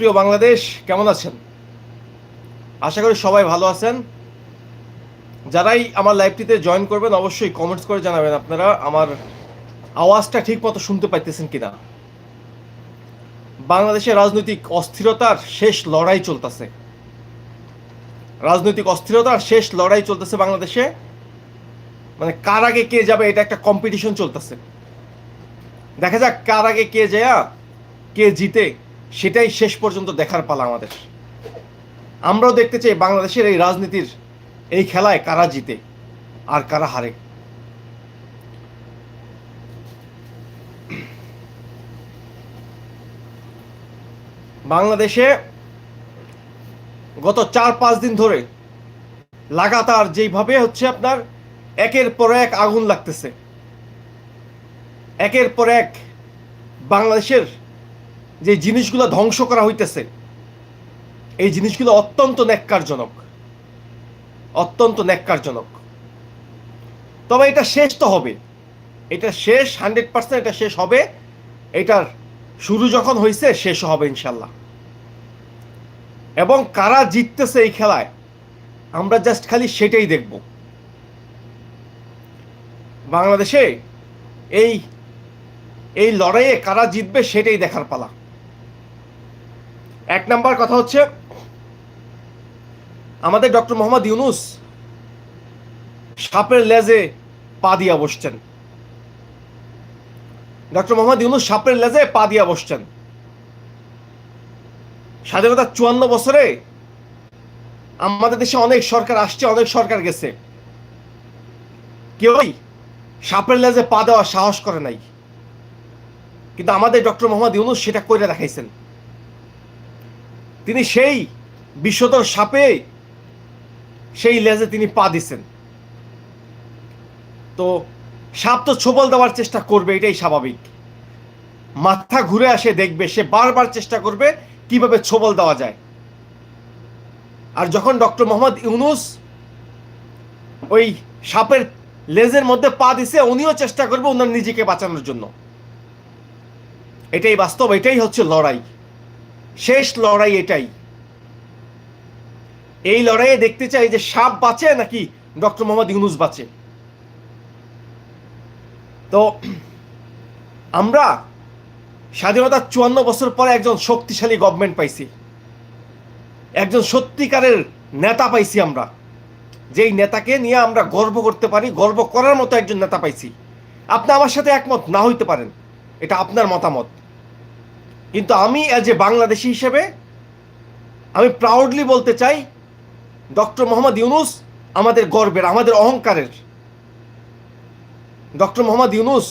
প্রিয় বাংলাদেশ, কেমন আছেন? আশা করি সবাই ভালো আছেন। যারাই আমার লাইভটিতে জয়েন করবেন, অবশ্যই কমেন্টস করে জানাবেন আপনারা আমার আওয়াজটা ঠিক মতো শুনতে পাইতেছেন কিনা। বাংলাদেশের রাজনৈতিক অস্থিরতার শেষ লড়াই চলতেছে। রাজনৈতিক অস্থিরতার শেষ লড়াই চলতেছে বাংলাদেশে। মানে কার আগে কে যাবে, এটা একটা কম্পিটিশন চলতেছে। দেখা যাক কার আগে কে যায়, কে জিতে। সেটাই শেষ পর্যন্ত দেখার পালা আমাদের। আমরাও দেখতে চাই বাংলাদেশের এই রাজনীতির এই খেলায় কারা জিতে আর কারা হারে। বাংলাদেশে গত চার পাঁচ দিন ধরে লাগাতার যেইভাবে হচ্ছে আপনার একের পর এক আগুন লাগতেছে। একের পর এক বাংলাদেশের যে জিনিসগুলো ধ্বংস করা হইতেছে, এই জিনিসগুলো অত্যন্ত ন্যাক্কারজনক। অত্যন্ত ন্যাক্কারজনক। তবে এটা শেষ তো হবে। এটা শেষ, হান্ড্রেড পার্সেন্ট এটা শেষ হবে। এটার শুরু যখন হয়েছে শেষ হবে ইনশাল্লাহ। এবং কারা জিততেছে এই খেলায়, আমরা জাস্ট খালি সেটাই দেখব। বাংলাদেশে এই এই লড়াইয়ে কারা জিতবে সেটাই দেখার পালা। এক নাম্বার কথা হচ্ছে আমাদের ডক্টর মোহাম্মদ ইউনুস সাপের লেজে পা দিয়া বসছেন। ডক্টর মোহাম্মদ ইউনুস সাপের লেজে পা দিয়া বসছেন। স্বাধীনতার চুয়ান্ন বছরে আমাদের দেশে অনেক সরকার আসছে, অনেক সরকার গেছে। কেউই সাপের লেজে পা দেওয়ার সাহস করে নাই। কিন্তু আমাদের ডক্টর মোহাম্মদ ইউনুস সেটা করে দেখাইছেন। তিনি সেই বিশ্বতর সাপে সেই লেজে তিনি পা দিছেন তো সাপ তো ছোবল দেওয়ার চেষ্টা করবে, এটাই স্বাভাবিক। মাথা ঘুরে আসে, দেখবে, সে বারবার চেষ্টা করবে কীভাবে ছোবল দেওয়া যায়। আর যখন ডক্টর মোহাম্মদ ইউনুস ওই সাপের লেজের মধ্যে পা দিছে, উনিও চেষ্টা করবে ওনার নিজেকে বাঁচানোর জন্য। এটাই বাস্তব, এটাই হচ্ছে লড়াই। শেষ লড়াই এটাই। এই লড়াইয়ে দেখতে চাই যে সাপ বাঁচে নাকি ডক্টর মোহাম্মদ ইউনুস বাঁচে। তো আমরা স্বাধীনতার চুয়ান্ন বছর পরে একজন শক্তিশালী গভর্নমেন্ট পাইছি। একজন সত্যিকারের নেতা পাইছি আমরা। যেই নেতাকে নিয়ে আমরা গর্ব করতে পারি, গর্ব করার মতো একজন নেতা পাইছি। আপনি আমার সাথে একমত, না হইতে পারেন। এটা আপনার মতামত। কিন্তু আমি অ্যাজ এ বাংলাদেশি হিসেবে, আমি প্রাউডলি বলতে চাই, ডক্টর মোহাম্মদ ইউনুস আমাদের গর্বের, আমাদের অহংকারের। ডক্টর মোহাম্মদ ইউনুস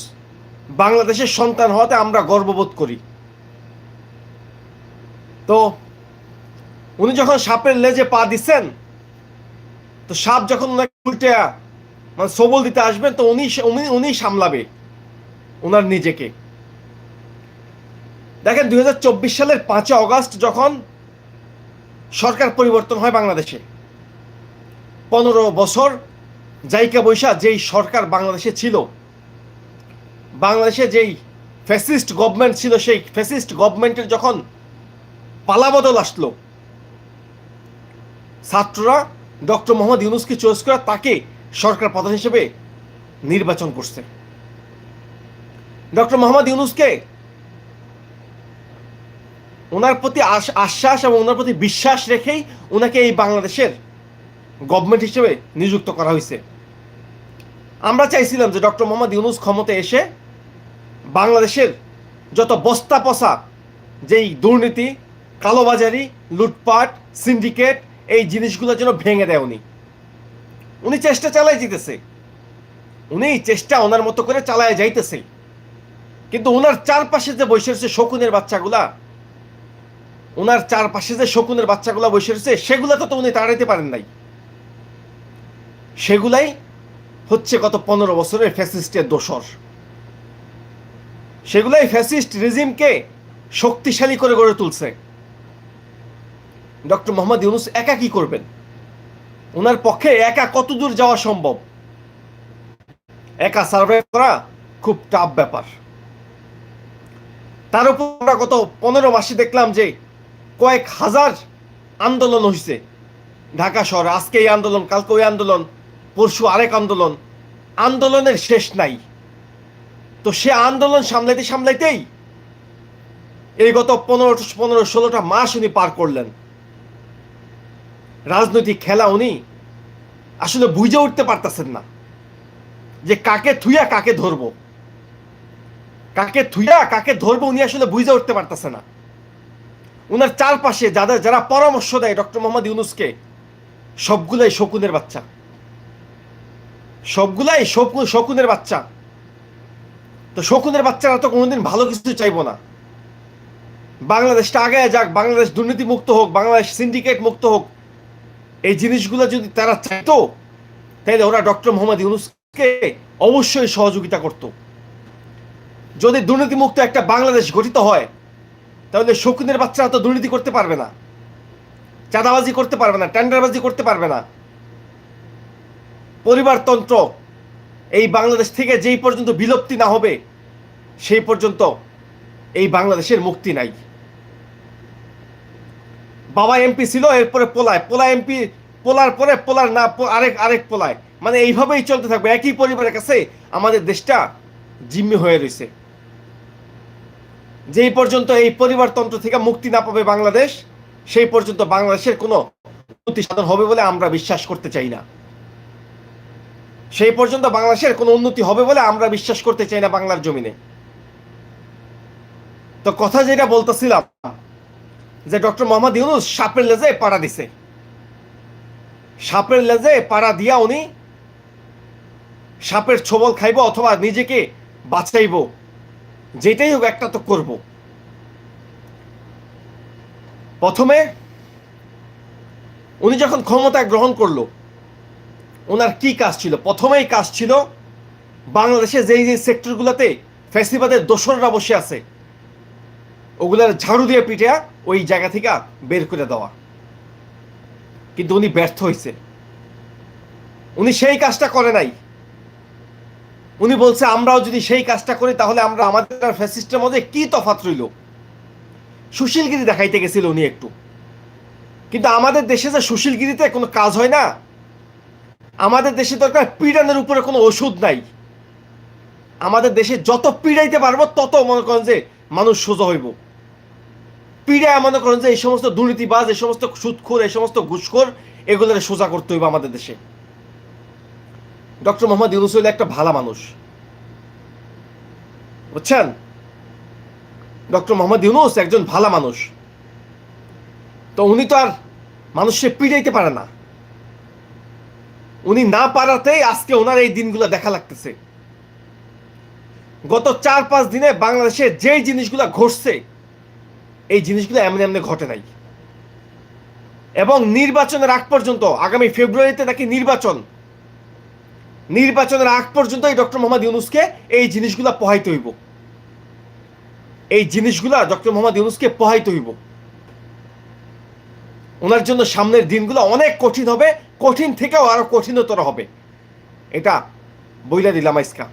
বাংলাদেশের সন্তান হওয়াতে আমরা গর্ববোধ করি। তো উনি যখন সাপের লেজে পা দিচ্ছেন, তো সাপ যখন ওনাকে উল্টে মানে সবল দিতে আসবেন, তো উনি উনি উনি সামলাবে ওনার নিজেকে। দেখেন দু হাজার চব্বিশ সালের পাঁচই অগস্ট যখন সরকার পরিবর্তন হয় বাংলাদেশে। পনেরো বছর জাইকা বৈশা যেই সরকার বাংলাদেশে ছিল, বাংলাদেশে যেই ফ্যাসিস্ট গভর্নমেন্ট ছিল, সেই ফ্যাসিস্ট গভর্নমেন্টের যখন পালাবদল আসলো, ছাত্ররা ডক্টর মোহাম্মদ ইউনুসকে চয়েস করে তাকে সরকার প্রধান হিসেবে নির্বাচন করছে। ডক্টর মোহাম্মদ ইউনুসকে ওনার প্রতি আশ্বাস এবং ওনার প্রতি বিশ্বাস রেখেই ওনাকে এই বাংলাদেশের গভর্নমেন্ট হিসেবে নিযুক্ত করা হয়েছে। আমরা চাইছিলাম যে ডক্টর মোহাম্মদ ইউনুস ক্ষমতায় এসে বাংলাদেশের যত বস্তা পচা যেই দুর্নীতি, কালোবাজারি, লুটপাট সিন্ডিকেট এই জিনিসগুলো যেন ভেঙে দেয় উনি। উনি চেষ্টা চালাই যেতেছে। উনি চেষ্টা ওনার মতো করে চালায় যাইতেছে। কিন্তু ওনার চারপাশে যে বসে রয়েছে শকুনের বাচ্চাগুলা ওনার চারপাশে যে শকুনের বাচ্চাগুলা বসে রয়েছে, সেগুলা তো উনি তাড়াইতে পারেন নাই। সেগুলাই হচ্ছে গত পনেরো বছরের ফ্যাসিস্টের দোসর সেগুলাই ফ্যাসিস্ট রেজিমকে শক্তিশালী করে গড়ে তুলছে। ডক্টর মোহাম্মদ ইউনুস একা কি করবেন? ওনার পক্ষে একা কত দূর যাওয়া সম্ভব? একা সার্ভাইভ করা খুব টাফ ব্যাপার। তার উপর আমরা গত পনেরো মাসে দেখলাম যে কয়েক হাজার আন্দোলন হয়েছে ঢাকা শহর আজকে এই আন্দোলন, কালকে ওই আন্দোলন, পরশু আরেক আন্দোলন। আন্দোলনের শেষ নাই। তো সে আন্দোলন সামলাইতে সামলাইতেই এই গত পনেরো পনেরো, ষোলোটা মাস উনি পার করলেন। রাজনৈতিক খেলা উনি আসলে বুঝে উঠতে পারতেছেন না যে কাকে থুইয়া কাকে ধরবো। কাকে থুইয়া কাকে ধরবো উনি আসলে বুঝে উঠতে পারতেছে না। উনার চারপাশে যাদের, যারা পরামর্শ দেয় ডক্টর মোহাম্মদ ইউনুসকে, সবগুলাই শকুনের বাচ্চা। সবগুলাই শকুন শকুনের বাচ্চা। তো শকুনের বাচ্চারা তো কোনোদিন ভালো কিছু চাইব না। বাংলাদেশটা আগে যাক, বাংলাদেশ দুর্নীতি মুক্ত হোক, বাংলাদেশ সিন্ডিকেট মুক্ত হোক। এই জিনিসগুলো যদি তারা চাইতো তাহলে ওরা ডক্টর মোহাম্মদ ইউনুসকে অবশ্যই সহযোগিতা করত। যদি দুর্নীতিমুক্ত একটা বাংলাদেশ গঠিত হয় তাহলে শকুনের বাচ্চা তো দুর্নীতি করতে পারবে না। চাঁদাবাজি করতে পারবে না, টেন্ডারবাজি করতে পারবে না। পরিবারতন্ত্র, এই বাংলাদেশ থেকে যেই পর্যন্ত বিলুপ্তি না হবে, সেই পর্যন্ত এই বাংলাদেশের মুক্তি নাই। বাবা এমপি ছিল, এরপরে পোলায়। পোলা এমপি পোলার পরে পোলার না, আরেক আরেক পোলায়। মানে এইভাবেই চলতে থাকবে। একই পরিবারের কাছে আমাদের দেশটা জিম্মি হয়ে রয়েছে। যেই পর্যন্ত এই পরিবারতন্ত্র থেকে মুক্তি না পাবে বাংলাদেশ, সেই পর্যন্ত বাংলাদেশের কোনো উন্নতি সাধন হবে বলে আমরা বিশ্বাস করতে চাই না। সেই পর্যন্ত বাংলাদেশের কোনো উন্নতি হবে বলে আমরা বিশ্বাস করতে চাই না বাংলার জমিনে। তো কথা যেটা বলতেছিলাম, যে ডক্টর মোহাম্মদ ইউনুস সাপের লেজে পাড়া দিছে। সাপের লেজে পাড়া দিয়া উনি সাপের ছোবল খাইব অথবা নিজেকে বাঁচাইব। যেটাই হোক একটা তো করব। প্রথমে উনি যখন ক্ষমতা গ্রহণ করল, ওনার কি কাজ ছিল? প্রথমেই কাজ ছিল বাংলাদেশে যেই যে সেক্টরগুলোতে ফ্যাসিবাদের দোসররা বসে আছে, ওগুলার ঝাড়ু দিয়ে পিঠে ওই জায়গা থেকে বের করে দেওয়া। কিন্তু উনি ব্যর্থ হয়েছে উনি সেই কাজটা করে নাই। উনি বলছে, আমরাও যদি সেই কাজটা করি, তাহলে আমরা আমাদের ফ্যাসিস্টের মধ্যে কি তফাত রইল? সুশীলগিরি দেখাইতে গেছিল উনি একটু। কিন্তু আমাদের দেশে যে সুশীলগিরিতে কোনো কাজ হয় না, আমাদের দেশে দরকার পীড়ানের উপরে কোনো ওষুধ নাই। আমাদের দেশে যত পীড়াইতে পারব, তত মনে করেন যে মানুষ সোজা হইব। পীড়ায় মনে করেন যে এই সমস্ত দুর্নীতিবাজ, এই সমস্ত সুদখোর, এই সমস্ত ঘুষখোর এগুলোকে সোজা করতে হইব আমাদের দেশে। ডক্টর মোহাম্মদ ইউনুস হইলে একটা ভালো মানুষ। বুঝছেন? ডক্টর মোহাম্মদ ইউনুস একজন ভালো মানুষ। তো উনি তো আর মানুষকে পিড়াইতে পারে না। উনি না পারাতেই আজকে ওনার এই দিনগুলো দেখা লাগতেছে। গত চার পাঁচ দিনে বাংলাদেশে যেই জিনিসগুলো ঘটছে, এই জিনিসগুলো এমনি এমনি ঘটে নাই। এবং নির্বাচনের আগ পর্যন্ত, আগামী ফেব্রুয়ারিতে নাকি নির্বাচন নির্বাচনের আগ পর্যন্ত এই ডক্টর মোহাম্মদ ইউনুসকে এই জিনিসগুলা পোহাইতে হইব। এই জিনিসগুলা ডক্টর মোহাম্মদ ইউনুসকে পোহাইতে হইব। ওনার জন্য সামনের দিনগুলো অনেক কঠিন হবে, কঠিন থেকেও আরও কঠিনতর হবে। এটা বইলা দিলাম আইসকা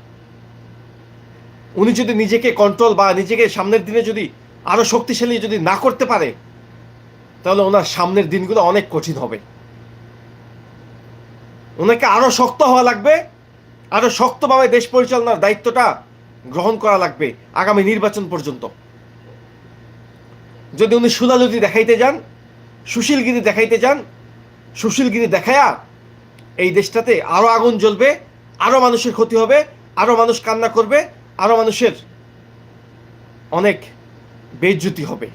উনি যদি নিজেকে কন্ট্রোল বা নিজেকে সামনের দিনে যদি আরও শক্তিশালী যদি না করতে পারে, তাহলে ওনার সামনের দিনগুলো অনেক কঠিন হবে। ওনাকে আরও শক্ত হওয়া লাগবে আরও শক্তভাবে দেশ পরিচালনার দায়িত্বটা গ্রহণ করা লাগবে আগামী নির্বাচন পর্যন্ত। যদি উনি সুলালুতি দেখাইতে যান, সুশীলগিরি দেখাইতে যান, সুশীলগিরি দেখায়া এই দেশটাতে আরও আগুন জ্বলবে, আরও মানুষের ক্ষতি হবে, আরও মানুষ কান্না করবে, আরও মানুষের অনেক বেজ্জুতি হবে।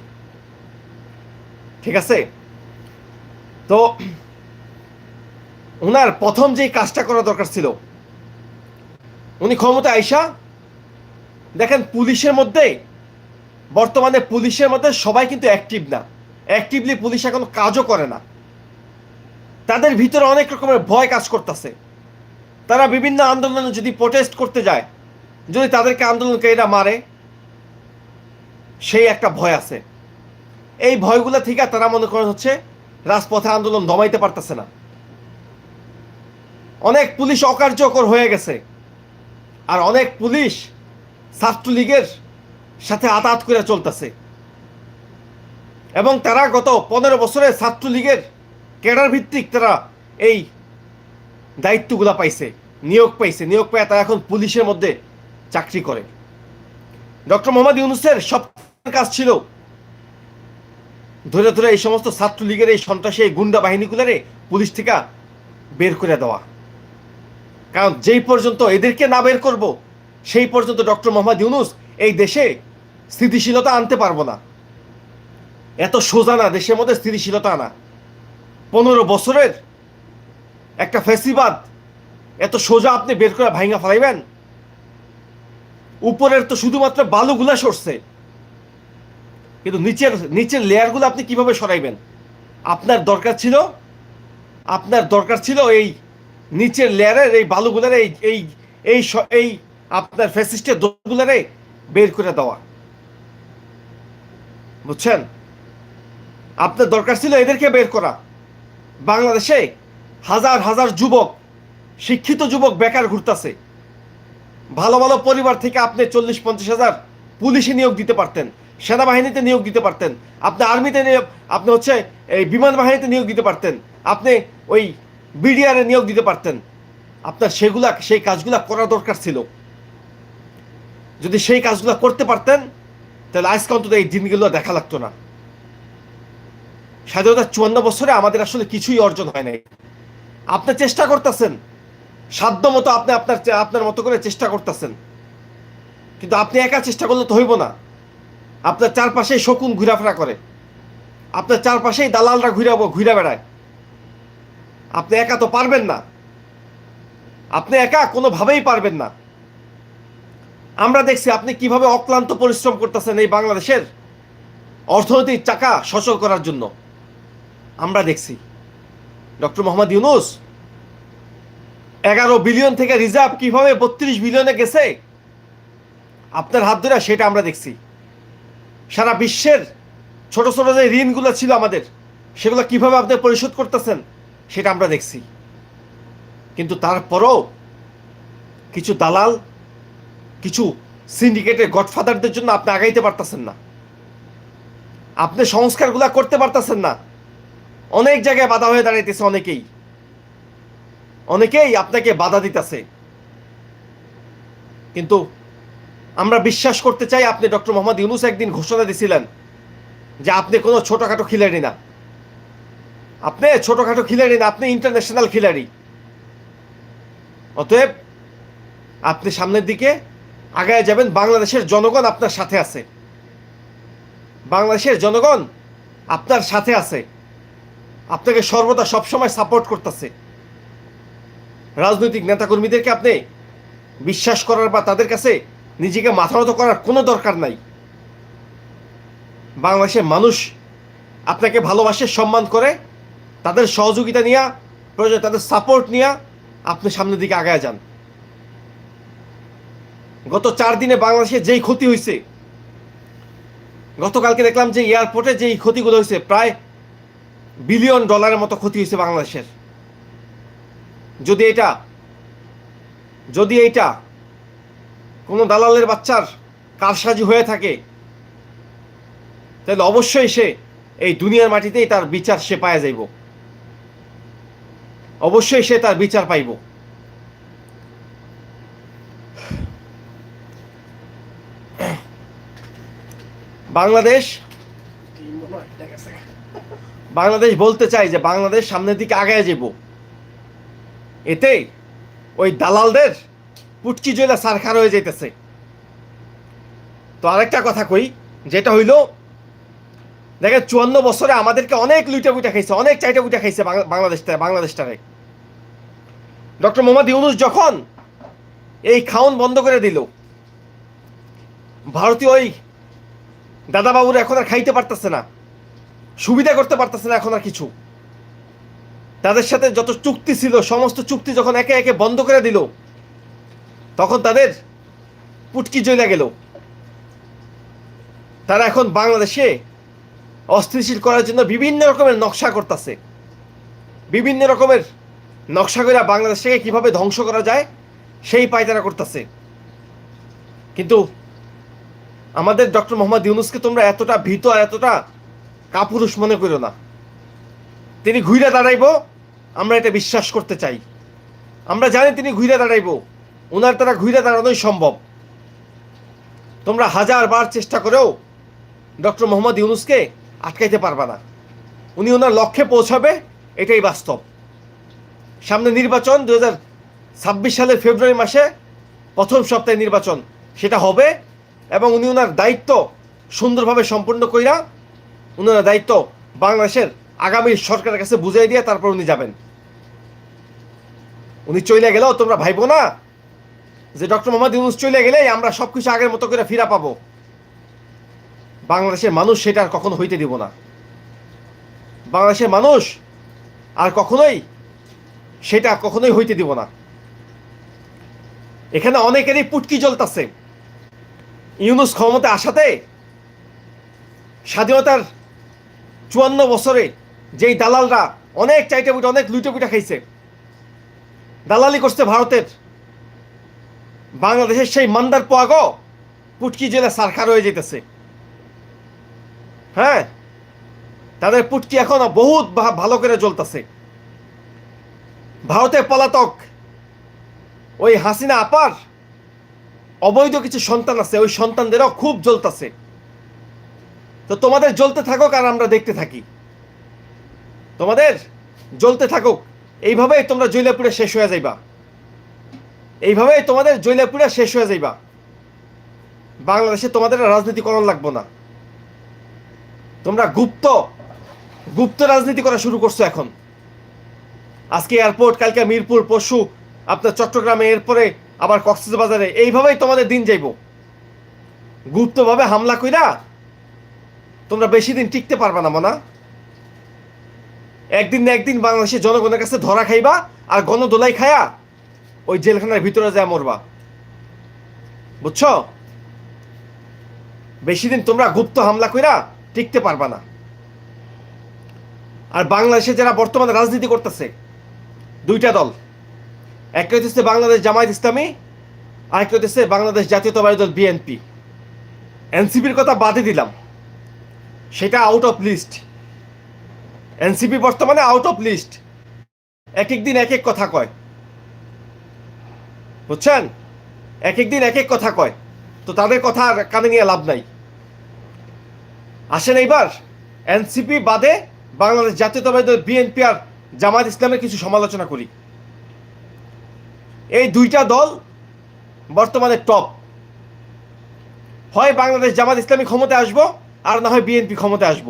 ঠিক আছে? তো ওনার প্রথম যেই কাজটা করা দরকার ছিল উনি ক্ষমতা আইসা, দেখেন পুলিশের মধ্যে, বর্তমানে পুলিশের মধ্যে সবাই কিন্তু অ্যাক্টিভ না। অ্যাক্টিভলি পুলিশ এখন কাজও করে না। তাদের ভিতরে অনেক রকমের ভয় কাজ করতেছে। তারা বিভিন্ন আন্দোলনে যদি প্রোটেস্ট করতে যায়, যদি তাদেরকে আন্দোলনকারীরা মারে, সেই একটা ভয় আছে। এই ভয়গুলো থেকে তারা মনে করেন হচ্ছে রাজপথে আন্দোলন দমাইতে পারতেছে না। অনেক পুলিশ অকার্যকর হয়ে গেছে। আর অনেক পুলিশ ছাত্রলীগের সাথে আতাত করে চলতেছে। এবং তারা গত পনেরো বছরে ছাত্রলীগের ক্যাডার ভিত্তিক তারা এই দায়িত্বগুলা পাইছে, নিয়োগ পাইছে। নিয়োগ পেয়ে তারা এখন পুলিশের মধ্যে চাকরি করে। ডক্টর মোহাম্মদ ইউনুসের সব কাজ ছিল ধরে ধরে এই সমস্ত ছাত্রলীগের এই সন্ত্রাসী গুন্ডা বাহিনীগুলারে পুলিশ থেকে বের করে দেওয়া। কারণ যেই পর্যন্ত এদেরকে না বের করব, সেই পর্যন্ত ডক্টর মোহাম্মদ ইউনুস এই দেশে স্থিতিশীলতা আনতে পারব না। এত সোজা না, দেশের মধ্যে স্থিতিশীলতা আনা। পনেরো বছরের একটা ফেসিবাদ এত সোজা আপনি বের করে ভাইঙ্গা ফেলাইবেন? উপরের তো শুধুমাত্র বালুগুলা সরছে। কিন্তু নিচের নিচের লেয়ারগুলো আপনি কীভাবে সরাইবেন? আপনার দরকার ছিল, আপনার দরকার ছিল এই নিচের লেয়ারের এই বালুগুলার, এই এই এই এই আপনার ফ্যাসিস্টের দোষগুলারে বের করে দেওয়া। বুঝছেন? আপনার দরকার ছিল এদেরকে বের করা। বাংলাদেশে হাজার হাজার যুবক, শিক্ষিত যুবক বেকার ঘুরতাছে। ভালো ভালো পরিবার থেকে আপনি চল্লিশ, পঞ্চাশ হাজার পুলিশে নিয়োগ দিতে পারতেন, সেনাবাহিনীতে নিয়োগ দিতে পারতেন, আপনি আর্মিতে আপনি হচ্ছে এই বিমান বাহিনীতে নিয়োগ দিতে পারতেন, আপনি ওই বিডিআরে নিয়োগ দিতে পারতেন। আপনার সেগুলা, সেই কাজগুলা করা দরকার ছিল। যদি সেই কাজগুলো করতে পারতেন, তাহলে আজকে অন্তত এই দিনগুলো দেখা লাগতো না। স্বাধীনতার চুয়ান্ন বছরে আমাদের আসলে কিছুই অর্জন হয় নাই। আপনি চেষ্টা করতেছেন। সাধ্য মতো আপনি আপনার আপনার মতো করে চেষ্টা করতেছেন। কিন্তু আপনি একা চেষ্টা করলে তো হইব না। আপনার চারপাশেই শকুন ঘোরাফেরা করে। আপনার চারপাশেই দালালরা ঘুরে ঘুরে বেড়ায়। আপনি একা তো পারবেন না। আপনি একা কোনোভাবেই পারবেন না। আমরা দেখছি আপনি কীভাবে অক্লান্ত পরিশ্রম করতেছেন এই বাংলাদেশের অর্থনৈতিক চাকা সচল করার জন্য। আমরা দেখছি। ডক্টর মোহাম্মদ ইউনুস, এগারো বিলিয়ন থেকে রিজার্ভ কীভাবে বত্রিশ বিলিয়নে গেছে? আপনার হাত ধরে সেটা আমরা দেখছি। সারা বিশ্বের ছোট ছোট যে ঋণগুলো ছিল আমাদের, সেগুলো কীভাবে আপনি পরিশোধ করতেছেন? সেটা আমরা দেখছি। কিন্তু তারপরও কিছু দালাল, কিছু সিন্ডিকেটের গডফাদারদের জন্য আপনি আগাইতে পারতেছেন না। আপনি সংস্কারগুলা করতে পারতেছেন না। অনেক জায়গায় বাধা হয়ে দাঁড়াইতেছে অনেকেই। অনেকেই আপনাকে বাধা দিতেছে। কিন্তু আমরা বিশ্বাস করতে চাই আপনি ডক্টর মোহাম্মদ ইউনুস একদিন ঘোষণা দিছিলেন যে আপনি কোনো ছোটখাটো খিলাড়ি না। আপনি ছোটখাটো খিলাড়ি না, আপনি ইন্টারন্যাশনাল খিলাড়ি। অতএব আপনি সামনের দিকে আগায় যাবেন, বাংলাদেশের জনগণ আপনার সাথে আছে। বাংলাদেশের জনগণ আপনার সাথে আছে। আপনাকে সর্বদা সবসময় সাপোর্ট করতেছে। রাজনৈতিক নেতাকর্মীদেরকে আপনি বিশ্বাস করার বা তাদের কাছে নিজেকে মাথা নত করার কোনো দরকার নাই। বাংলাদেশের মানুষ আপনাকে ভালোবাসে, সম্মান করে তাদের সহযোগিতা নিয়ে, প্রয়োজন তাদের সাপোর্ট নিয়ে আপনি সামনের দিকে আগায় যান। গত চার দিনে বাংলাদেশে যেই ক্ষতি হয়েছে গতকালকে দেখলাম যে এয়ারপোর্টে যেই ক্ষতিগুলো হয়েছে প্রায় বিলিয়ন ডলারের মতো ক্ষতি হয়েছে বাংলাদেশের। যদি এটা, যদি এইটা কোনো দালালের বাচ্চার কারসাজি হয়ে থাকে, তাহলে অবশ্যই সে এই দুনিয়ার মাটিতেই তার বিচার সে পাওয়া যাইব। অবশ্যই সে তার বিচার পাইব। বাংলাদেশ বাংলাদেশ বলতে চাই যে বাংলাদেশ সামনের দিকে আগায় যাব এতে ওই দালালদের পুটকি জয়লা সারখার হয়ে যাইতেছে। তো আরেকটা কথা কই, যেটা হইল, দেখেন চুয়ান্ন বছরে আমাদেরকে অনেক লুইটা বুইটা খাইছে, অনেক চাইটা বুইটা খাইছে বাংলা- বাংলাদেশটা বাংলাদেশটারে। ডক্টর মোহাম্মদ ইউনুস যখন এই খাউন বন্ধ করে দিল, ভারতীয় ওই দাদাবাবুরা এখন আর খাইতে পারতেছে না, সুবিধা করতে পারতেছে না এখন আর কিছু। তাদের সাথে যত চুক্তি ছিল, সমস্ত চুক্তি যখন একে একে বন্ধ করে দিল, তখন তাদের পুটকি জ্বলে গেল। তারা এখন বাংলাদেশে অস্থিতিশীল করার জন্য বিভিন্ন রকমের নকশা করতেছে, বিভিন্ন রকমের নকশা করে বাংলাদেশকে কীভাবে ধ্বংস করা যায়, সেই পায়তারা করতেছে। কিন্তু আমাদের ডক্টর মোহাম্মদ ইউনুসকে তোমরা এতটা ভীত আর এতটা কাপুরুষ মনে করো না। তিনি ঘুরে দাঁড়াইব, আমরা এটা বিশ্বাস করতে চাই। আমরা জানি তিনি ঘুরে দাঁড়াইব ওনার দ্বারা ঘুরে দাঁড়ানোই সম্ভব। তোমরা হাজার বার চেষ্টা করেও ডক্টর মোহাম্মদ ইউনুসকে আটকাইতে পারবা না। উনি ওনার লক্ষ্যে পৌঁছাবে, এটাই বাস্তব। সামনে নির্বাচন দু ছাব্বিশ সালের ফেব্রুয়ারি মাসে প্রথম সপ্তাহে নির্বাচন। সেটা হবে এবং উনি ওনার দায়িত্ব সুন্দরভাবে সম্পূর্ণ উনি ওনার দায়িত্ব বাংলাদেশের আগামী সরকারের কাছে বুঝাই দিয়ে তারপর উনি যাবেন। উনি চলে গেলেও তোমরা ভাইবো না যে ডক্টর মোহাম্মদ ইউনুস চলে গেলেই আমরা সব কিছু আগের মতো করে ফিরা পাবো। বাংলাদেশের মানুষ সেটা আর কখনো হইতে দিব না। বাংলাদেশের মানুষ আর কখনোই সেটা কখনোই হইতে দিব না। এখানে অনেকেরই পুটকি জ্বলতাছে। ইউনুস ক্ষমতা আসাতে স্বাধীনতার চুয়ান্ন বছরে যেই দালালরা অনেক চাইটে বুটে অনেক লুটে পিটা খাইছে, দালালি করছে ভারতের। বাংলাদেশের সেই মান্দার পোয়াগ পুটকি জেলে সারখার হয়ে যেতেছে হ্যাঁ তাদের পুটকি এখন বহুত ভালো করে জ্বলতেছে। ভারতের পলাতক। ওই হাসিনা আপার অবৈধ কিছু সন্তান আছে, ওই সন্তানদেরও খুব জ্বলতেছে। তো তোমাদের জ্বলতে থাকুক আর আমরা দেখতে থাকি। তোমাদের জ্বলতে থাকুক। এইভাবেই তোমরা জৈলাপুরে শেষ হয়ে যাইবা। এইভাবেই তোমাদের জৈলাপুরে শেষ হয়ে যাইবা। বাংলাদেশে তোমাদের রাজনীতি করণ লাগবো না। তোমরা গুপ্ত গুপ্ত রাজনীতি করা শুরু করছ এখন। আজকে এয়ারপোর্ট কালকে মিরপুর, পরশু, আপনার চট্টগ্রামে, এরপরে আবার কক্সবাজারে। এইভাবেই তোমাদের দিন যাইব। গুপ্তভাবে হামলা কইরা তোমরা বেশি দিন টিকতে পারবা না, মানা। একদিন না একদিন বাংলাদেশের জনগণের কাছে ধরা খাইবা আর গণদোলাই খায়া ওই জেলখানার ভিতরে যায় মরবা। বুঝছ? বেশি দিন তোমরা গুপ্ত হামলা কইরা টিকতে পারবা না। আর বাংলাদেশে যারা বর্তমানে রাজনীতি করতেছে দুইটা দল। একটা হচ্ছে বাংলাদেশ জামায়াত ইসলামী, আরেকটা হচ্ছে বাংলাদেশ জাতীয়তাবাদী দল বিএনপি এনসিপির কথা বাদে দিলাম। সেটা আউট অফ লিস্ট এনসিপি বর্তমানে আউট অফ লিস্ট এক এক দিন এক এক কথা কয়। বুঝছেন? এক এক দিন এক এক কথা কয়। তো তাদের কথা কানে নিয়ে লাভ নাই। আসেন এইবার। এনসিপি বাদে বাংলাদেশ জাতীয়তাবাদী দল বিএনপি আর জামাত ইসলামের কিছু সমালোচনা করি। এই দুইটা দল বর্তমানে টপ হয় বাংলাদেশ জামাত ইসলামী ক্ষমতায় আসব, আর না হয় বিএনপি ক্ষমতায় আসব।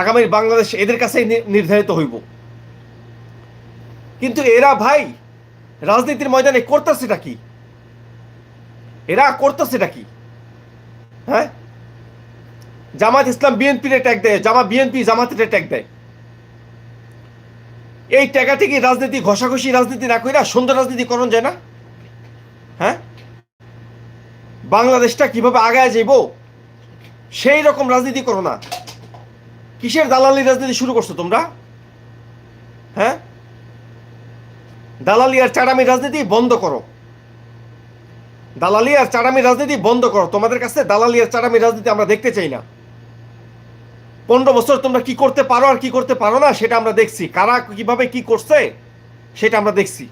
আগামীর বাংলাদেশ এদের কাছেই নির্ধারিত হইব। কিন্তু এরা ভাই, রাজনীতির ময়দানে করতেছেটা কি? এরা করতেছেটা কি? হ্যাঁ? জামাত ইসলাম বিএনপির ট্যাগ দেয়, জামা বিএনপি জামাতের ট্যাগ দেয়। এই ট্যাগা থেকে রাজনীতি, ঘষাঘষি রাজনীতি না কইরা সুন্দর রাজনীতি করণ যায় না? হ্যাঁ? বাংলাদেশটা কীভাবে আগায় যাইব? সেই রকম রাজনীতি করো না। কিসের দালালি রাজনীতি শুরু করছ তোমরা? হ্যাঁ? দালালি আর চারামি রাজনীতি বন্ধ করো। দালালি আর চারামি রাজনীতি বন্ধ করো। তোমাদের কাছে দালালি আর চারামি রাজনীতি আমরা দেখতে চাই না। পনেরো বছর তোমরা কি করতে পারো আর কি করতে পারো না, সেটা আমরা দেখছি। কারা কীভাবে কি করছে, সেটা আমরা দেখছি।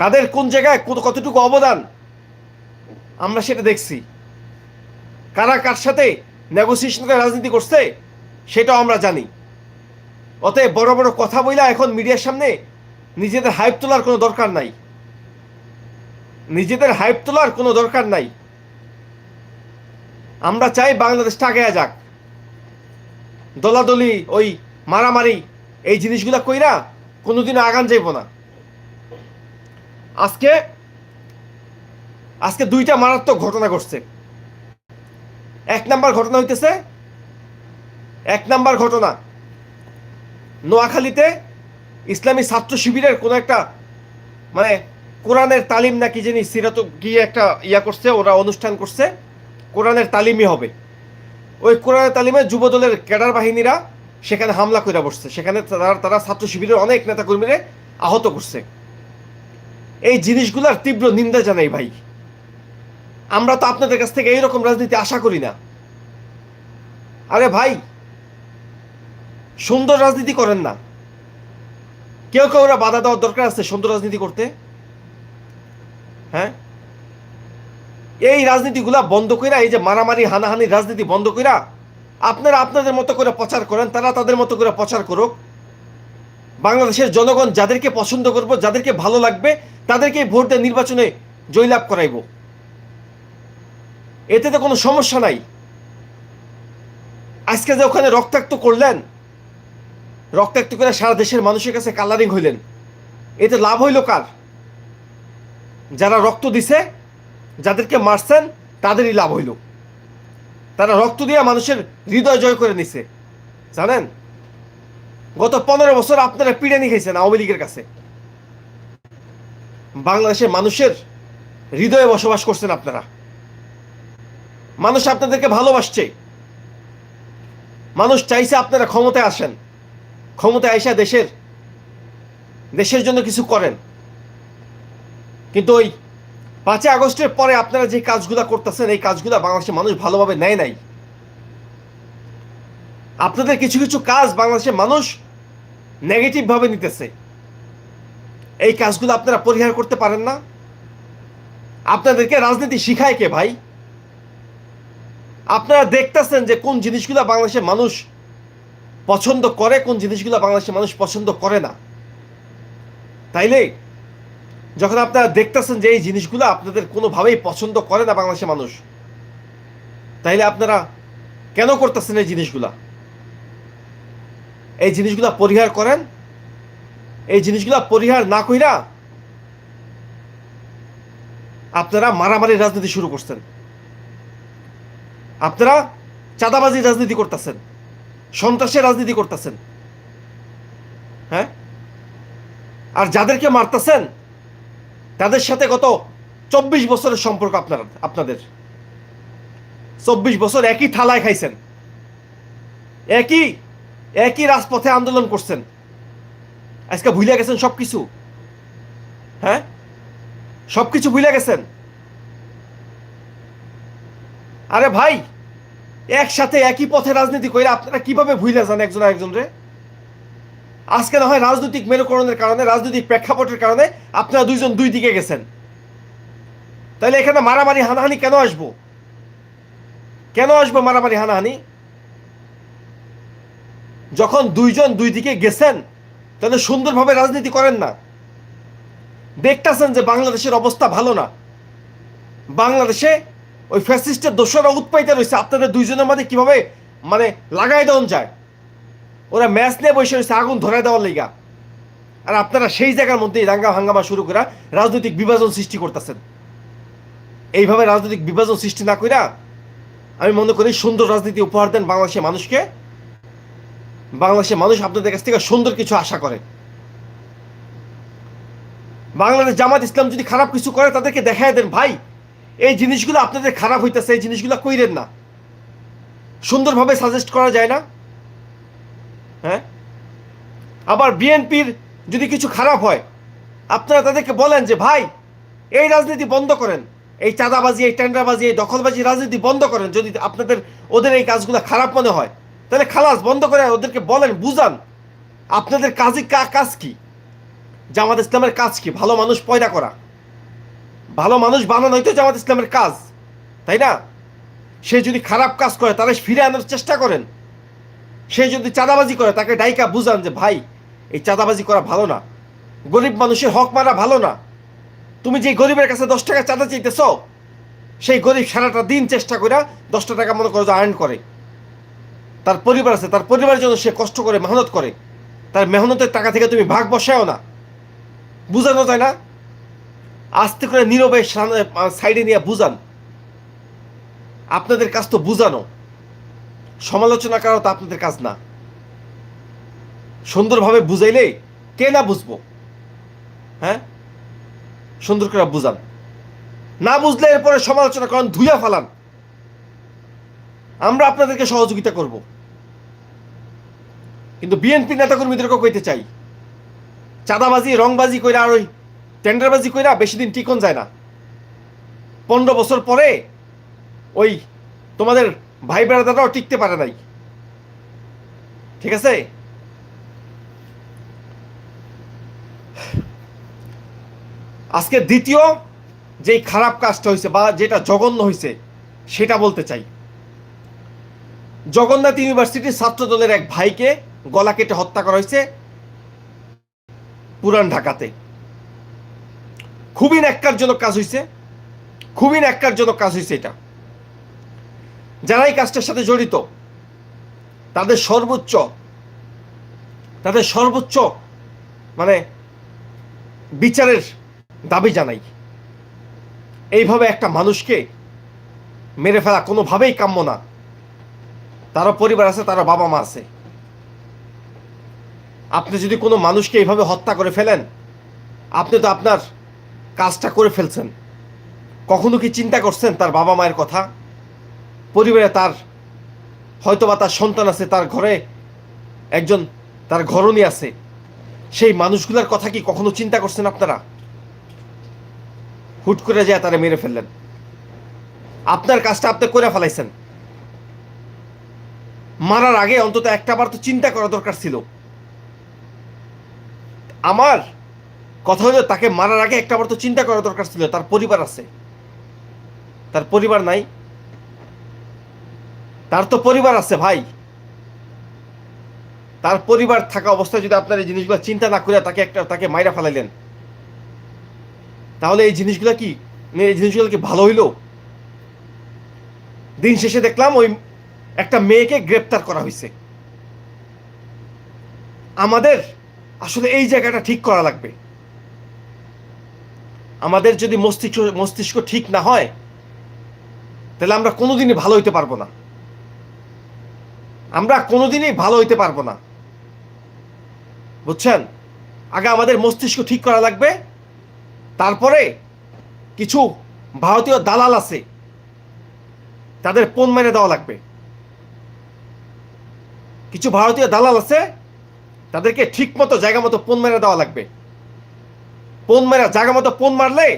কাদের কোন জায়গায় কতটুকু অবদান, আমরা সেটা দেখছি। কারা কার সাথে নেগোসিয়েশন করে রাজনীতি করছে, সেটাও আমরা জানি। অতএব বড় বড় কথা বইলা এখন মিডিয়ার সামনে নিজেদের হাইপ তোলার কোনো দরকার নাই। নিজেদের হাইপ তোলার কোনো দরকার নাই। আমরা চাই বাংলাদেশটা আগে যাক। দলাদলি, ওই মারামারি, এই জিনিসগুলা কইরা কোনোদিনও আগান যাইব না। আজকে আজকে দুইটা মারাত্মক ঘটনা ঘটছে। এক নাম্বার ঘটনা হইতেছে, এক নাম্বার ঘটনা, নোয়াখালীতে ইসলামী ছাত্র শিবিরের কোনো একটা মানে কোরআনের তালিম নাকি জানি সিরাত গিয়ে একটা ইয়া করছে, ওরা অনুষ্ঠান করছে, কোরআনের তালিমই হবে। ওই কোরআনের তালিমে যুবদলের ক্যাডার বাহিনীরা সেখানে হামলা করে বসছে। সেখানে তারা তারা ছাত্র শিবিরের অনেক নেতা কর্মীরে আহত করছে। এই জিনিসগুলোর তীব্র নিন্দা জানাই ভাই। আমরা তো আপনাদের কাছ থেকে এইরকম রাজনীতি আশা করি না। আরে ভাই, সুন্দর রাজনীতি করেন না। কেউ কেউ বাধা দেওয়ার দরকার আছে সুন্দর রাজনীতি করতে। হ্যাঁ? এই রাজনীতিগুলা বন্ধ কইরা, এই যে মারামারি হানাহানি রাজনীতি বন্ধ কইরা, আপনারা আপনাদের মতো করে প্রচার করেন, তারা তাদের মতো করে প্রচার করুক। বাংলাদেশের জনগণ যাদেরকে পছন্দ করব, যাদেরকে ভালো লাগবে, তাদেরকে ভোট দিয়ে নির্বাচনে জয়লাভ করাইব। এতে তো কোনো সমস্যা নাই। আজকে যে ওখানে রক্তাক্ত করলেন, রক্তাক্ত করে সারা দেশের মানুষের কাছে কালারিং হইলেন। এতে লাভ হইল কার? যারা রক্ত দিছে যাদেরকে মারছেন, তাদেরই লাভ হইল। তারা রক্ত দিয়ে মানুষের হৃদয় জয় করে নিছে। জানেন? গত পনেরো বছর আপনারা পিড়ানি খাইছেন আওয়ামী লীগের কাছে। বাংলাদেশের মানুষের হৃদয়ে বসবাস করছেন আপনারা। মানুষ আপনাদেরকে ভালোবাসছে। মানুষ চাইছে আপনারা ক্ষমতায় আসেন। ক্ষমতায় আইসা দেশের দেশের জন্য কিছু করেন। কিন্তু ওই পাঁচই আগস্টের পরে আপনারা যে কাজগুলা করতেছেন, এই কাজগুলা বাংলাদেশের মানুষ ভালোভাবে নেয় নাই। আপনাদের কিছু কিছু কাজ বাংলাদেশের মানুষ নেগেটিভ ভাবে নিতেছে। এই কাজগুলো আপনারা পরিহার করতে পারেন না। আপনাদেরকে রাজনীতি শিখায় কে ভাই? আপনারা দেখতেছেন যে কোন জিনিসগুলো বাংলাদেশের মানুষ পছন্দ করে, কোন জিনিসগুলো বাংলাদেশের মানুষ পছন্দ করে না। তাইলে যখন আপনারা দেখতেছেন যে এই জিনিসগুলো আপনাদের কোনোভাবেই পছন্দ করে না বাংলাদেশের মানুষ, তাইলে আপনারা কেন করতেছেন এই জিনিসগুলা? এই জিনিসগুলা পরিহার করেন, এই জিনিসগুলা পরিহার না কইরা আপনারা মারামারি রাজনীতি শুরু করছেন। আপনারা চাঁদাবাজি রাজনীতি করতেছেন সন্ত্রাসের রাজনীতি করতেছেন হ্যাঁ? আর যাদেরকে মারতেছেন তাদের সাথে গত চব্বিশ বছরের সম্পর্ক আপনার, আপনাদের। চব্বিশ বছর একই থালায় খাইছেন। একই একই রাজপথে আন্দোলন করছেন। আজকে ভুলে গেছেন সব কিছু হ্যাঁ? সব কিছু ভুলে গেছেন। আরে ভাই, একসাথে একই পথে রাজনীতি করে আপনারা কীভাবে ভুলে যান একজন আরেকজন রে? আজকে না হয় রাজনৈতিক মেরুকরণের কারণে, রাজনৈতিক প্রেক্ষাপটের কারণে আপনারা দুইজন দুই দিকে গেছেন। তাহলে এখানে মারামারি হানাহানি কেন আসব? কেন আসব মারামারি হানাহানি? যখন দুইজন দুই দিকে গেছেন, তাহলে সুন্দরভাবে রাজনীতি করেন না। দেখতেছেন যে বাংলাদেশের অবস্থা ভালো না। বাংলাদেশে ওই ফ্যাসিস্টের দোষরা উৎপাইতে রয়েছে। আপনাদের দুইজনের মধ্যে কীভাবে মানে লাগাই দেওয়া যায়? ওরা ম্যাচ নিয়ে বসে রয়েছে, আগুন ধরাই দেওয়ার লেগা। আর আপনারা সেই জায়গার মধ্যে দাঙ্গা হাঙ্গামা শুরু করা রাজনৈতিক বিভাজন সৃষ্টি করতেছেন। এইভাবে রাজনৈতিক বিভাজন সৃষ্টি না কইরা আমি মনে করি সুন্দর রাজনীতি উপহার দেন বাংলাদেশের মানুষকে। বাংলাদেশের মানুষ আপনাদের কাছ থেকে সুন্দর কিছু আশা করে। বাংলাদেশ জামাত ইসলাম যদি খারাপ কিছু করে, তাদেরকে দেখায় দেন, ভাই, এই জিনিসগুলো আপনাদের খারাপ হইতেছে, এই জিনিসগুলো কইরেন না। সুন্দরভাবে সাজেস্ট করা যায় না। হ্যাঁ? আবার বিএনপির যদি কিছু খারাপ হয়, আপনারা তাদেরকে বলেন যে, ভাই, এই রাজনীতি বন্ধ করেন। এই চাঁদাবাজি, এই টেন্ডারবাজি, এই দখলবাজি রাজনীতি বন্ধ করেন। যদি আপনাদের, ওদের এই কাজগুলো খারাপ মনে হয়, তাহলে খালাস বন্ধ করে ওদেরকে বলেন, বুঝান, আপনাদের কাজই কাজ কি? জামাত ইসলামের কাজ কি? ভালো মানুষ পয়দা করা। ভালো মানুষ বানানোই তো জামাত ইসলামের কাজ, তাই না? সে যদি খারাপ কাজ করে, তাহলে ফিরে আনার চেষ্টা করেন। সে যদি চাঁদাবাজি করে, তাকে ডাইকা বুঝান যে, ভাই, এই চাঁদাবাজি করা ভালো না। গরিব মানুষের হক মারা ভালো না। তুমি যে গরিবের কাছে দশ টাকা চাঁদা চাইতেছ, সেই গরিব সারাটা দিন চেষ্টা করে দশটা টাকা মনে করো যে আর্ন করে। তার পরিবার আছে, তার পরিবারের জন্য সে কষ্ট করে, মেহনত করে। তার মেহনতের টাকা থেকে তুমি ভাগ বসায়ও না। বুঝানো যায় না? আস্তে করে নীরবে সাইডে নিয়ে বুঝান। আপনাদের কাজ তো বুঝানো। সমালোচনা করা তো আপনাদের কাজ না। সুন্দরভাবে বুঝাইলে কে না বুঝব? হ্যাঁ? সুন্দর করে বুঝান। না বুঝলে এরপরে সমালোচনা করেন, ধুইয়া ফালান। আমরা আপনাদেরকে সহযোগিতা করব। কিন্তু বিএনপি নেতাকর্মীদেরকে কইতে চাই, চাঁদাবাজি, রংবাজি কইরা আর ওই টেন্ডারবাজি কইরা বেশি দিন টিকন যায় না। পনেরো বছর পরে ওই তোমাদের ভাই বেড়াদারাও টিকতে পারে নাই। ঠিক আছে? আজকে দ্বিতীয় যেই খারাপ কাজটা হয়েছে বা যেটা জঘন্য হয়েছে, সেটা বলতে চাই। জগন্নাথ ইউনিভার্সিটির ছাত্র দলের এক ভাইকে গলা কেটে হত্যা করা হয়েছে পুরান ঢাকাতে। খুবই ন্যাক্কারজনক কাজ হয়েছে। খুবই ন্যাক্কারজনক কাজ হয়েছে এটা। যারা এই কাজটার সাথে জড়িত, তাদের সর্বোচ্চ তাদের সর্বোচ্চ মানে বিচারের দাবি জানাই। এইভাবে একটা মানুষকে মেরে ফেলা কোনোভাবেই কাম্য না। তারও পরিবার আছে তারও বাবা মা আছে। আপনি যদি কোনো মানুষকে এইভাবে হত্যা করে ফেলেন, আপনি তো আপনার কাজটা করে ফেলছেন। কখনো কি চিন্তা করছেন তার বাবা মায়ের কথা? পরিবারে তার হয়তোবা তার সন্তান আছে, তার ঘরে একজন, তার ঘরণী আছে। সেই মানুষগুলোর কথা কি কখনো চিন্তা করছেন আপনারা? হুট করে যায় তারা মেরে ফেললেন। আপনার কাজটা আপনি করে ফেলাইছেন। মারার আগে অন্তত একটা বার তো চিন্তা করা দরকার ছিল। আমার কথা হলো, তাকে মারার আগে একটা বার তো চিন্তা করা দরকার ছিল। তার পরিবার আছে। তার পরিবার নাই। তার তো পরিবার আছে ভাই। তার পরিবার থাকা অবস্থায় যদি আপনার এই জিনিসগুলো চিন্তা না করে তাকে একটা, তাকে মাইরা ফেলাইলেন, তাহলে এই জিনিসগুলো কি? এই জিনিসগুলো কি ভালো হইল? দিন শেষে দেখলাম ওই একটা মেয়েকে গ্রেপ্তার করা হয়েছে আমাদের আসলে এই জায়গাটা ঠিক করা লাগবে। আমাদের যদি মস্তিষ্ক মস্তিষ্ক ঠিক না হয়, তাহলে আমরা কোনোদিনই ভালো হইতে পারব না। আমরা কোনোদিনই ভালো হইতে পারব না। বুঝছেন? আগে আমাদের মস্তিষ্ক ঠিক করা লাগবে। তারপরে কিছু ভারতীয় দালাল আছে, তাদের পণ মেরে দেওয়া লাগবে। কিছু ভারতীয় দালাল আছে, তাদেরকে ঠিক মতো জায়গা মতো পণ মেরে দেওয়া লাগবে। পণ মেরা, জায়গা মতো পণ মারলে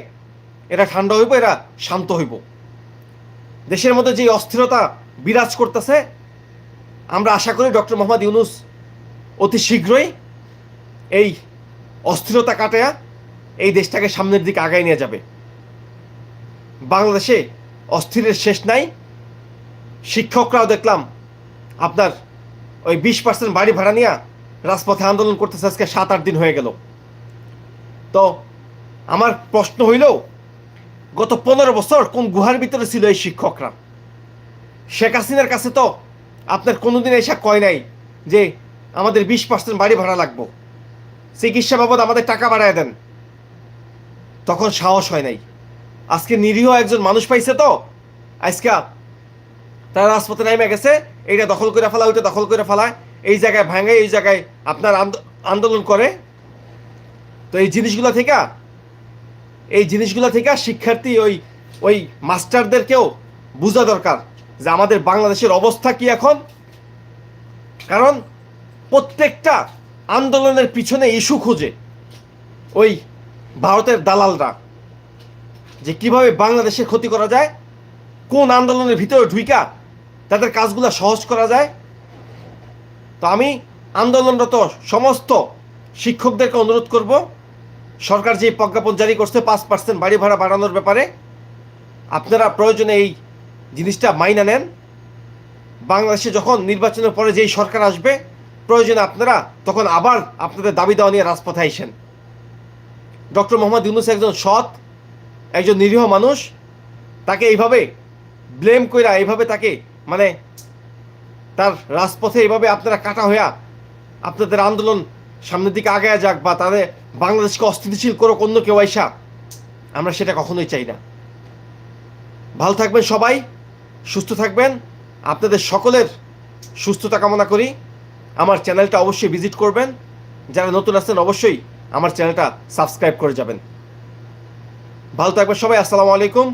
এরা ঠান্ডা হইব, এরা শান্ত হইব। দেশের মধ্যে যে অস্থিরতা বিরাজ করতেছে আমরা আশা করি ডক্টর মোহাম্মদ ইউনুস অতি শীঘ্রই এই অস্থিরতা কাটায়া এই দেশটাকে সামনের দিকে আগায় নিয়ে যাবে। বাংলাদেশে অস্থিরের শেষ নাই। শিক্ষকরাও দেখলাম আপনার ওই বিশ পার্সেন্ট বাড়ি ভাড়া নিয়ে রাজপথে আন্দোলন করতেছে, আজকে সাত আট দিন হয়ে গেল। তো আমার প্রশ্ন হইল, গত পনেরো বছর কোন গুহার ভিতরে ছিল এই শিক্ষকরা? শেখ হাসিনার কাছে তো আপনার কোনোদিন এসা কয় নাই যে আমাদের বিশ পার্সেন্ট বাড়ি ভাড়া লাগবো। চিকিৎসা বাবদ আমাদের টাকা বাড়ায় দেন। তখন সাহস হয় নাই। আজকে নিরীহ একজন মানুষ পাইছে তো, আজকে তারা রাজপথে নেমে গেছে, এইটা দখল করে ফেলা, ওইটা দখল করে ফেলায় এই জায়গায় ভাঙে, এই জায়গায় আপনার আন্দোলন করে। তো এই জিনিসগুলো থেকে, এই জিনিসগুলো থেকে শিক্ষার্থী ওই ওই মাস্টারদেরকেও বোঝা দরকার। যে আমাদের বাংলাদেশের অবস্থা কি এখন? কারণ প্রত্যেকটা আন্দোলনের পিছনে ইস্যু খুঁজে ওই ভারতের দালালরা। যে কীভাবে বাংলাদেশের ক্ষতি করা যায়, কোন আন্দোলনের ভিতরে ঢুইকা তাদের কাজগুলো সহজ করা যায়। তো আমি আন্দোলনরত সমস্ত শিক্ষকদেরকে অনুরোধ করব, সরকার যে প্রজ্ঞাপন জারি করছে, পাঁচ পার্সেন্ট বাড়ি ভাড়া বাড়ানোর ব্যাপারে, আপনারা প্রয়োজনে এই জিনিসটা মাইনা নেন। বাংলাদেশে যখন নির্বাচনের পরে যেই সরকার আসবে, প্রয়োজনে আপনারা তখন আবার আপনাদের দাবি দেওয়া নিয়ে রাজপথে আইসেন। ডক্টর মোহাম্মদ ইউনুস একজন সৎ, একজন নিরীহ মানুষ, তাকে এইভাবে ব্লেম কইরা, এইভাবে তাকে মানে তার রাজপথে এইভাবে আপনারা কাটা হইয়া আপনাদের আন্দোলন সামনের দিকে আগায় যাক বা তাদের বাংলাদেশকে অস্থিতিশীল করুক অন্য কেউ আইসা, আমরা সেটা কখনোই চাই না। ভালো থাকবেন সবাই। সুস্থ থাকবেন। আপনাদের সকলের সুস্থতা কামনা করি। আমার চ্যানেলটা অবশ্যই ভিজিট করবেন। যারা নতুন আসছেন অবশ্যই আমার চ্যানেলটা সাবস্ক্রাইব করে যাবেন। ভালো থাকবেন সবাই। আসসালামু আলাইকুম।